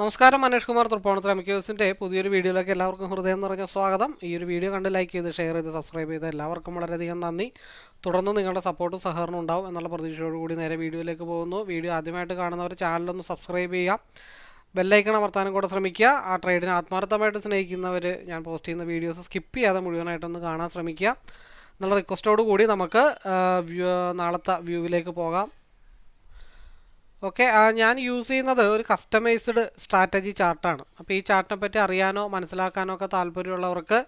നമസ്കാരം മനേഷ് കുമാർ തൃപ്പോണത്ര മിക്കേഴ്സിന്റെ പുതിയൊരു വീഡിയോയിലേക്ക് എല്ലാവർക്കും ഹൃദയം നിറഞ്ഞ സ്വാഗതം. ഈ ഒരു വീഡിയോ കണ്ട് ലൈക്ക് ചെയ്ത് ഷെയർ ചെയ്ത് സബ്സ്ക്രൈബ് ചെയ്ത് എല്ലാവർക്കും വളരെയധികം നന്ദി. തുടർന്ന് നിങ്ങളുടെ സപ്പോർട്ടും സഹകരണം ഉണ്ടാവും എന്നുള്ള പ്രതീക്ഷയോടുകൂടി നേരെ വീഡിയോയിലേക്ക് പോകുന്നു. വീഡിയോ ആദ്യമായിട്ട് കാണുന്നവർ ചാനലൊന്ന് സബ്സ്ക്രൈബ് ചെയ്യാം ബെല്ലൈക്കൺ അമർത്താനും കൂടെ ശ്രമിക്കുക. ആ ട്രേഡിനെ ആത്മാർത്ഥമായിട്ട് സ്നേഹിക്കുന്നവർ ഞാൻ പോസ്റ്റ് ചെയ്യുന്ന വീഡിയോസ് സ്കിപ്പ് ചെയ്യാതെ മുഴുവനായിട്ടൊന്ന് കാണാൻ ശ്രമിക്കുക. എന്നുള്ള റിക്വസ്റ്റോട് കൂടി നമുക്ക് നാളത്തെ വ്യൂവിലേക്ക് പോകാം. ഓക്കെ ഞാൻ യൂസ് ചെയ്യുന്നത് ഒരു കസ്റ്റമൈസ്ഡ് സ്ട്രാറ്റജി ചാർട്ടാണ്. അപ്പോൾ ഈ ചാർട്ടിനെ പറ്റി അറിയാനോ മനസ്സിലാക്കാനോ ഒക്കെ താല്പര്യമുള്ളവർക്ക്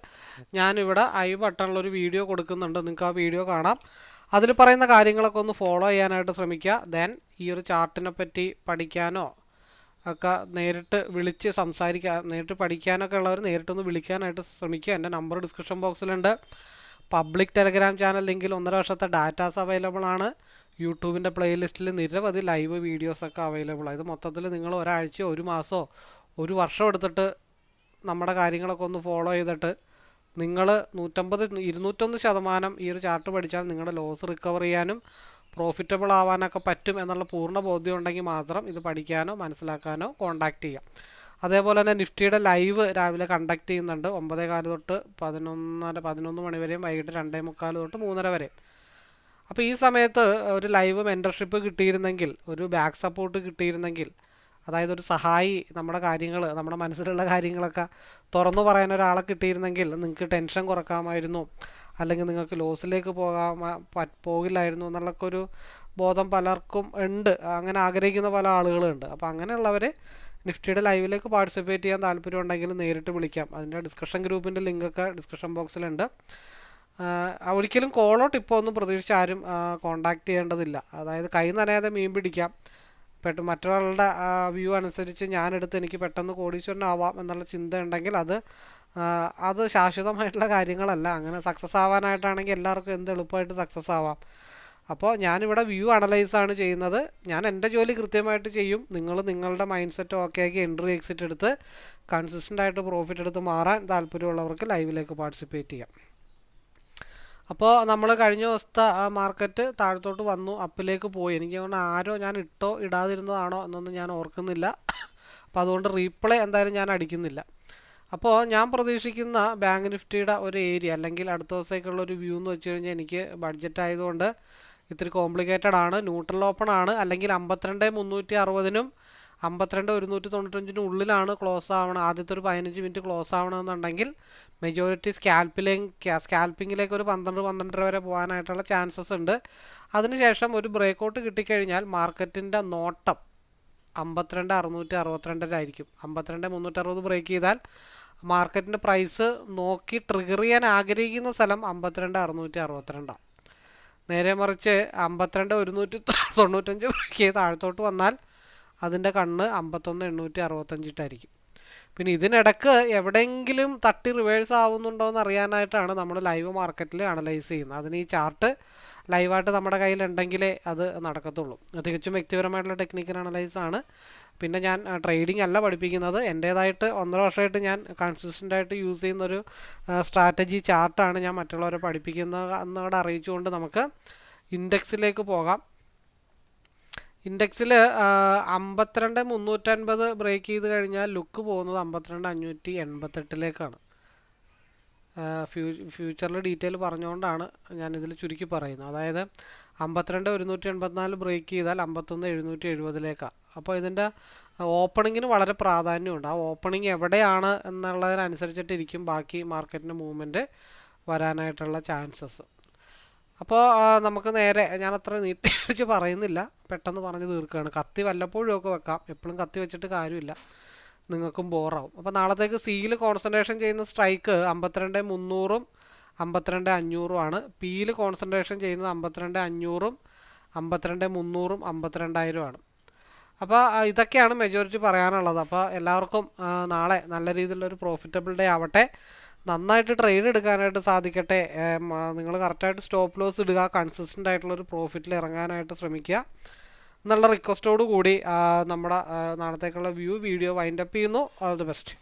ഞാനിവിടെ ഐ ബട്ടണിലൊരു വീഡിയോ കൊടുക്കുന്നുണ്ട്. നിങ്ങൾക്ക് ആ വീഡിയോ കാണാം. അതിൽ പറയുന്ന കാര്യങ്ങളൊക്കെ ഒന്ന് ഫോളോ ചെയ്യാനായിട്ട് ശ്രമിക്കുക. ദെൻ ഈ ഒരു ചാർട്ടിനെ പറ്റി പഠിക്കാനോ ഒക്കെ നേരിട്ട് വിളിച്ച് സംസാരിക്കാൻ നേരിട്ട് പഠിക്കാനൊക്കെ ഉള്ളവർ നേരിട്ടൊന്ന് വിളിക്കാനായിട്ട് ശ്രമിക്കുക. എന്റെ നമ്പർ ഡിസ്ക്രിപ്ഷൻ ബോക്സിലുണ്ട് പബ്ലിക് ടെലഗ്രാം ചാനൽ ലിങ്കിൽ ഒന്നര വർഷത്തെ ഡാറ്റാസ് അവൈലബിൾ ആണ്. യൂട്യൂബിന്റെ പ്ലേലിസ്റ്റിൽ നിരവധി ലൈവ് വീഡിയോസൊക്കെ അവൈലബിൾ ഇത് മൊത്തത്തിൽ നിങ്ങൾ ഒരാഴ്ചയോ ഒരു മാസമോ ഒരു വർഷം എടുത്തിട്ട് നമ്മുടെ കാര്യങ്ങളൊക്കെ ഒന്ന് ഫോളോ ചെയ്തിട്ട് നിങ്ങൾ നൂറ്റമ്പത് ഇരുന്നൂറ്റൊന്ന് ശതമാനം ഈ ഒരു ചാർട്ട് പഠിച്ചാൽ നിങ്ങളുടെ ലോസ് റിക്കവർ ചെയ്യാനും പ്രോഫിറ്റബിൾ ആവാനൊക്കെ പറ്റും എന്നുള്ള പൂർണ ബോധ്യം ഉണ്ടെങ്കിൽ മാത്രം ഇത് പഠിക്കാനോ മനസ്സിലാക്കാനോ കോണ്ടാക്ട് ചെയ്യാം. അതേപോലെ തന്നെ നിഫ്റ്റിയുടെ ലൈവ് രാവിലെ കണ്ടക്ട് ചെയ്യുന്നുണ്ട്. ഒമ്പതേ കാൽ തൊട്ട് പതിനൊന്നര പതിനൊന്ന് മണി വരെയും വൈകിട്ട് രണ്ടേ മുക്കാൽ തൊട്ട് മൂന്നര വരെയും. അപ്പോൾ ഈ സമയത്ത് ഒരു ലൈവ് മെന്റർഷിപ്പ് കിട്ടിയിരുന്നെങ്കിൽ ഒരു ബാക്ക് സപ്പോർട്ട് കിട്ടിയിരുന്നെങ്കിൽ അതായത് ഒരു സഹായി നമ്മുടെ കാര്യങ്ങൾ നമ്മുടെ മനസ്സിലുള്ള കാര്യങ്ങളൊക്കെ തുറന്നു പറയാൻ ഒരാളെ കിട്ടിയിരുന്നെങ്കിൽ നിങ്ങൾക്ക് ടെൻഷൻ കുറക്കാമായിരുന്നു അല്ലെങ്കിൽ നിങ്ങൾക്ക് ലോസിലേക്ക് പോകാൻ പോകില്ലായിരുന്നു എന്നുള്ളൊക്കെ ഒരു ബോധം പലർക്കും ഉണ്ട്. അങ്ങനെ ആഗ്രഹിക്കുന്ന പല ആളുകളുണ്ട് അപ്പോൾ അങ്ങനെയുള്ളവർ നിഫ്റ്റിയുടെ ലൈവിലേക്ക് പാർട്ടിസിപ്പേറ്റ് ചെയ്യാൻ താല്പര്യം ഉണ്ടെങ്കിൽ നേരിട്ട് വിളിക്കാം. അതിന്റെ ഡിസ്കഷൻ ഗ്രൂപ്പിന്റെ ലിങ്കൊക്കെ ഡിസ്കഷൻ ബോക്സിലുണ്ട്. ഒരിക്കലും കോളോ ടിപ്പോ ഒന്നും പ്രതീക്ഷിച്ച് ആരും കോണ്ടാക്ട് ചെയ്യേണ്ടതില്ല. അതായത് കൈ നനയാതെ മീൻ പിടിക്കാം. പെട്ട് മറ്റൊരാളുടെ വ്യൂ അനുസരിച്ച് ഞാനെടുത്ത് എനിക്ക് പെട്ടെന്ന് കോടീശ്വരനാവാം എന്നുള്ള ചിന്ത ഉണ്ടെങ്കിൽ അത് അത് ശാശ്വതമായിട്ടുള്ള കാര്യങ്ങളല്ല. അങ്ങനെ സക്സസ് ആവാനായിട്ടാണെങ്കിൽ എല്ലാവർക്കും എന്ത് എളുപ്പമായിട്ട് സക്സസ് ആവാം. അപ്പോൾ ഞാനിവിടെ വ്യൂ അനലൈസ് ആണ് ചെയ്യുന്നത്. ഞാൻ എന്റെ ജോലി കൃത്യമായിട്ട് ചെയ്യും. നിങ്ങൾ നിങ്ങളുടെ മൈൻഡ് സെറ്റ് ഓക്കെ ആക്കി എൻട്രി എക്സിറ്റ് എടുത്ത് കൺസിസ്റ്റന്റ് ആയിട്ട് പ്രോഫിറ്റ് എടുത്ത് മാറാൻ താല്പര്യമുള്ളവർക്ക് ലൈവിലേക്ക് പാർട്ടിസിപ്പേറ്റ് ചെയ്യാം. അപ്പോൾ നമ്മൾ കഴിഞ്ഞ ദിവസത്തെ ആ മാർക്കറ്റ് താഴത്തോട്ട് വന്നു അപ്പിലേക്ക് പോയി. എനിക്ക് തോന്നുന്നു ആരോ ഞാൻ ഇട്ടോ ഇടാതിരുന്നതാണോ എന്നൊന്നും ഞാൻ ഓർക്കുന്നില്ല. അപ്പോൾ അതുകൊണ്ട് റീപ്ലേ എന്തായാലും ഞാൻ അടിക്കുന്നില്ല. അപ്പോൾ ഞാൻ പ്രതീക്ഷിക്കുന്ന ബാങ്ക് നിഫ്റ്റിയുടെ ഒരു ഏരിയ അല്ലെങ്കിൽ അടുത്ത ദിവസത്തേക്കുള്ള ഒരു വ്യൂ എന്ന് വെച്ച് കഴിഞ്ഞാൽ എനിക്ക് ബഡ്ജറ്റ് ആയതുകൊണ്ട് ഇത്തിരി കോംപ്ലിക്കേറ്റഡ് ആണ്. ന്യൂട്രൽ ഓപ്പൺ ആണ്. അല്ലെങ്കിൽ അമ്പത്തിരണ്ട് മുന്നൂറ്റി അറുപതിനും അമ്പത്തിരണ്ട് ഒരുന്നൂറ്റി തൊണ്ണൂറ്റഞ്ചിന്റെ ഉള്ളിലാണ് ക്ലോസ് ആവണം ആദ്യത്തെ ഒരു പതിനഞ്ച് മിനിറ്റ് ക്ലോസ് ആവണമെന്നുണ്ടെങ്കിൽ മെജോറിറ്റി സ്കാൽപ്പിലേക്ക് സ്കാൽപ്പിങ്ങിലേക്ക് ഒരു പന്ത്രണ്ട് പന്ത്രണ്ടര വരെ പോകാനായിട്ടുള്ള ചാൻസസ് ഉണ്ട്. അതിനുശേഷം ഒരു ബ്രേക്കൗട്ട് കിട്ടിക്കഴിഞ്ഞാൽ മാർക്കറ്റിന്റെ നോട്ടം അമ്പത്തിരണ്ട് അറുന്നൂറ്റി അറുപത്തിരണ്ടിലായിരിക്കും അമ്പത്തിരണ്ട് മുന്നൂറ്ററുപത് ബ്രേക്ക് ചെയ്താൽ മാർക്കറ്റിന്റെ പ്രൈസ് നോക്കി ട്രിഗർ ചെയ്യാൻ ആഗ്രഹിക്കുന്ന സ്ഥലം അമ്പത്തിരണ്ട് അറുന്നൂറ്റി അറുപത്തിരണ്ടാണ്. നേരെ മറിച്ച് അമ്പത്തിരണ്ട് ഒരുന്നൂറ്റി തൊണ്ണൂറ്റഞ്ച് ബ്രേക്ക് ചെയ്ത് താഴത്തോട്ട് വന്നാൽ അതിന്റെ കണ്ണ് അമ്പത്തൊന്ന് എണ്ണൂറ്റി അറുപത്തഞ്ചിട്ടായിരിക്കും. പിന്നെ ഇതിനിടക്ക് എവിടെയെങ്കിലും തട്ടി റിവേഴ്സ് ആവുന്നുണ്ടോ എന്ന് അറിയാനായിട്ടാണ് നമ്മൾ ലൈവ് മാർക്കറ്റിൽ അനലൈസ് ചെയ്യുന്നത്. അതിന് ഈ ചാർട്ട് ലൈവായിട്ട് നമ്മുടെ കയ്യിലുണ്ടെങ്കിലേ അത് നടക്കത്തുള്ളൂ. തികച്ചും വ്യക്തിപരമായിട്ടുള്ള ടെക്നിക്കൽ അനലൈസ് ആണ്. പിന്നെ ഞാൻ ട്രേഡിംഗ് അല്ല പഠിപ്പിക്കുന്നത്. എന്റേതായിട്ട് ഒന്നര വർഷമായിട്ട് ഞാൻ കൺസിസ്റ്റന്റ് ആയിട്ട് യൂസ് ചെയ്യുന്നൊരു സ്ട്രാറ്റജി ചാർട്ടാണ് ഞാൻ മറ്റുള്ളവരെ പഠിപ്പിക്കുന്നത് എന്നോട് അറിയിച്ചുകൊണ്ട് നമുക്ക് ഇൻഡെക്സിലേക്ക് പോകാം. ഇൻഡെക്സിൽ അമ്പത്തിരണ്ട് മുന്നൂറ്റൻപത് ബ്രേക്ക് ചെയ്ത് കഴിഞ്ഞാൽ ലുക്ക് പോകുന്നത് അമ്പത്തിരണ്ട് അഞ്ഞൂറ്റി എൺപത്തെട്ടിലേക്കാണ്. ഫ്യൂ ഫ്യൂച്ചറിൽ ഡീറ്റെയിൽ പറഞ്ഞുകൊണ്ടാണ് ഞാനിതിൽ ചുരുക്കി പറയുന്നത്. അതായത് അമ്പത്തിരണ്ട് ഒരുന്നൂറ്റി എൺപത്തിനാല് ബ്രേക്ക് ചെയ്താൽ അമ്പത്തൊന്ന് എഴുന്നൂറ്റി എഴുപതിലേക്കാണ് അപ്പോൾ ഇതിന്റെ ഓപ്പണിങ്ങിന് വളരെ പ്രാധാന്യമുണ്ട്. ആ ഓപ്പണിംഗ് എവിടെയാണ് എന്നുള്ളതിനനുസരിച്ചിട്ടിരിക്കും ബാക്കി മാർക്കറ്റിന്റെ മൂവ്മെന്റ് വരാനായിട്ടുള്ള ചാൻസസ്. അപ്പോൾ നമുക്ക് നേരെ ഞാൻ അത്ര നീട്ടി വെച്ച് പറയുന്നില്ല. പെട്ടെന്ന് പറഞ്ഞ് തീർക്കുകയാണ്. കത്തി വല്ലപ്പോഴും ഒക്കെ വെക്കാം. എപ്പോഴും കത്തി വെച്ചിട്ട് കാര്യമില്ല. നിങ്ങൾക്കും ബോറാവും. അപ്പോൾ നാളത്തേക്ക് സിയിൽ കോൺസെൻട്രേഷൻ ചെയ്യുന്ന സ്ട്രൈക്ക് അമ്പത്തിരണ്ട് മുന്നൂറും അമ്പത്തിരണ്ട് അഞ്ഞൂറുമാണ് പിയിൽ കോൺസെൻട്രേഷൻ ചെയ്യുന്നത് അമ്പത്തിരണ്ട് അഞ്ഞൂറും അമ്പത്തിരണ്ട് മുന്നൂറും അമ്പത്തിരണ്ടായിരമാണ് അപ്പോൾ ഇതൊക്കെയാണ് മെജോറിറ്റി പറയാനുള്ളത്. അപ്പോൾ എല്ലാവർക്കും നാളെ നല്ല രീതിയിലുള്ളൊരു പ്രോഫിറ്റബിൾ ഡേ ആവട്ടെ. നന്നായിട്ട് ട്രേഡ് എടുക്കാനായിട്ട് സാധിക്കട്ടെ. നിങ്ങൾ കറക്റ്റായിട്ട് സ്റ്റോപ്പ് ലോസ് ഇടുക കൺസിസ്റ്റന്റ് ആയിട്ടുള്ളൊരു പ്രോഫിറ്റിൽ ഇറങ്ങാനായിട്ട് ശ്രമിക്കുക. എന്നുള്ള റിക്വസ്റ്റോട് കൂടി നമ്മുടെ നാളത്തേക്കുള്ള വ്യൂ വീഡിയോ വൈൻഡപ്പ് ചെയ്യുന്നു. All the best